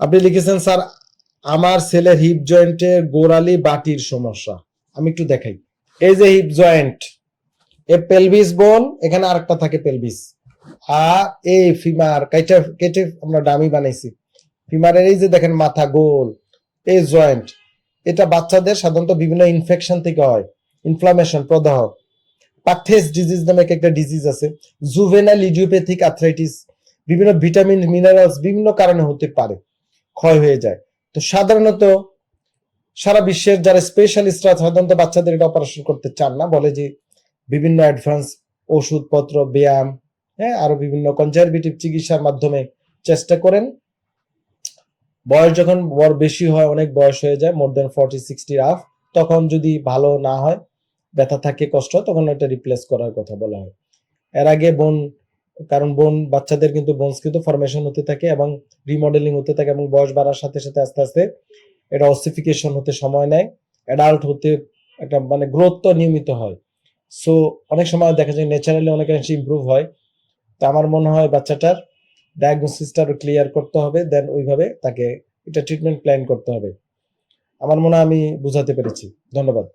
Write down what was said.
আপনি লিখেছেন, স্যার, আমার ছেলের হিপ জয়েন্টের গোড়ালি বাটির সমস্যা। আমি একটু দেখাই। এই যে হিপ জয়েন্ট এ পেলভিস বোন এখানে আরেকটা থাকে পেলভিস আর এই ফিমার কেটে কেটে আমরা ডামি বানাইছি। ফিমারের এই যে দেখেন মাথা গোল, এই জয়েন্ট এটা বাচ্চাদের সাধারণত বিভিন্ন ইনফেকশন থেকে হয়। ইনফ্লামেশন প্রদাহ। পাথেস ডিজিজ নামে একটা ডিজিজ আছে। জুভেনাল ইডিওপ্যাথিক আর্থ্রাইটিস বিভিন্ন ভিটামিন মিনারেলস বিভিন্ন কারণে হতে পারে। ক্ষয় হয়ে যায়। তো সাধারণত সারা বিশ্বের যারা স্পেশালিস্টরা সাধারণত বাচ্চাদের এটা অপারেশন করতে চান না, বলে যে বিভিন্ন অ্যাডভান্স ওষুধপত্র, ব্যায়াম হ্যাঁ আরও বিভিন্ন কনজারভেটিভ চিকিৎসার মাধ্যমে চেষ্টা করেন। বয়স যখন বড় বেশি হয়, অনেক বয়স হয়ে যায় মোর দেন ফর্টি সিক্সটি আফ তখন যদি ভালো না হয়, ব্যথা থাকে, কষ্ট তখন এটা রিপ্লেস করার কথা বলা হয়। এর আগে বোন কারণ বোন, বাচ্চাদের কিন্তু বোনস কিন্তু ফরমেশন হতে থাকে এবং রিমডেলিং হতে থাকে এবং বয়স বাড়ার সাথে সাথে আস্তে আস্তে এটা অসিফিকেশন হতে সময় নেয়। অ্যাডাল্ট হতে একটা মানে গ্রোথ তো নিয়মিত হয়। সো অনেক সময় দেখা যায় ন্যাচারালি অনেকাংশে ইমপ্রুভ হয়। তো আমার মনে হয় বাচ্চাটার ডায়াগনোসিসটা ক্লিয়ার করতে হবে দেন ওইভাবে তাকে এটা ট্রিটমেন্ট প্ল্যান করতে হবে। আমার মনে হয় আমি বুঝাতে পেরেছি। ধন্যবাদ।